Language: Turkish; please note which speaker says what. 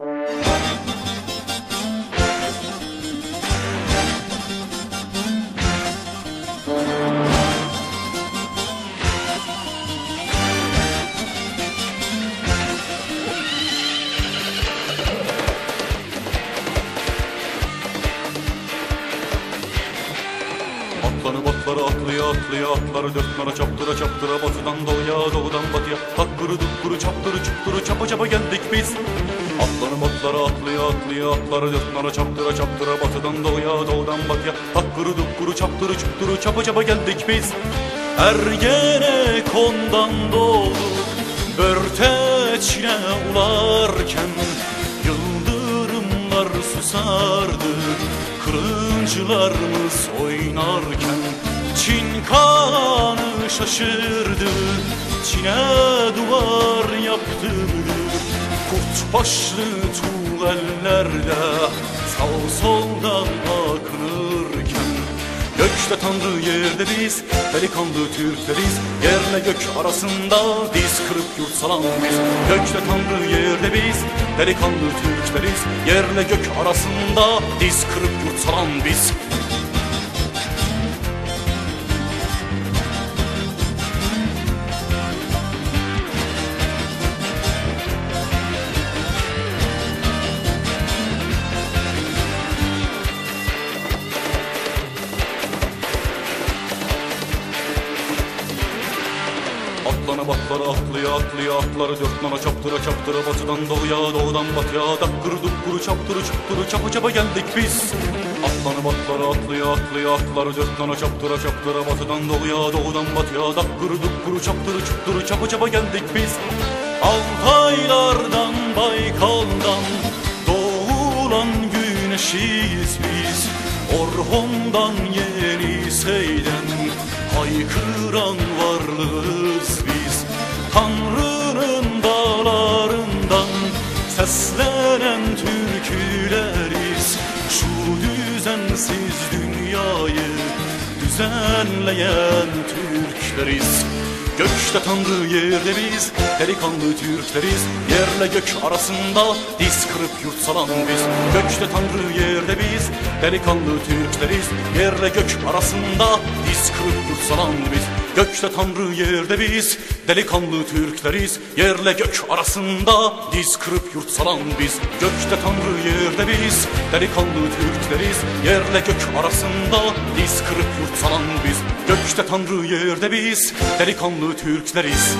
Speaker 1: Thank you. Atlara atlaya atlaya atları dört nara çaptıra çaptıra batıdan doğuya doğudan batıya. Hakkırı dukkuru çaptırı çukturu çapa çapa geldik biz. Atlanıp atlara atlaya atlaya atları dört nara çaptıra çaptıra batıdan doğuya doğudan batıya. Hakkırı dukkuru çaptırı çukturu çapa çapa geldik biz. Ergene kondan doğdu Börteçine ularken. Yıldırımlar susardı Kılıncılarımız oynarken Çin kanı şaşırdı Çin'e duvar yaptı. Kurt başlı tuğ ellerde Sağ soldan akınırken Gökte tanrı yerde biz Delikanlı Türkleriz. Yerle gök arasında Diz kırıp yurt salan biz. Gökte tanrı yerde biz Delikanlı Türkleriz. Yerle gök arasında Diz kırıp yurt salan biz Atlana batlara atlaya atlaya atları dört nala çaptıra çaptıra batıdan doğuya doğudan batıya dakkırı dukkuru çaptırı çukturu çapa çapa geldik biz. Atlanı batlara atlaya atlaya atları dört nala çaptıra çaptıra batıdan doğuya doğudan batıya dakkırı dukkuru çaptırı çukturu çapa çapa geldik biz. Altaylardan Baykal'dan doğulan güneşiyiz biz Orhon'dan Yenisey'den haykıran varlığız biz. Tanrı'nın dağlarından seslenen türküleriz. Şu düzensiz dünyayı düzenleyen Türkleriz Gökte tanrı yerde biz Delikanlı Türkleriz. Yerle gök arasında Diz kırıp yurt salan biz. Gökte tanrı yerde biz Delikanlı Türkleriz. Yerle gök arasında Diz kırıp yurt salan biz. Gökte tanrı yerde biz Delikanlı Türkleriz. Yerle gök arasında Diz kırıp yurt salan biz. Gökte tanrı yerde biz Delikanlı Türkleriz. Yerle gök arasında Diz kırıp yurt salan biz Gökte tanrı yerde biz Delikanlı Türkleriz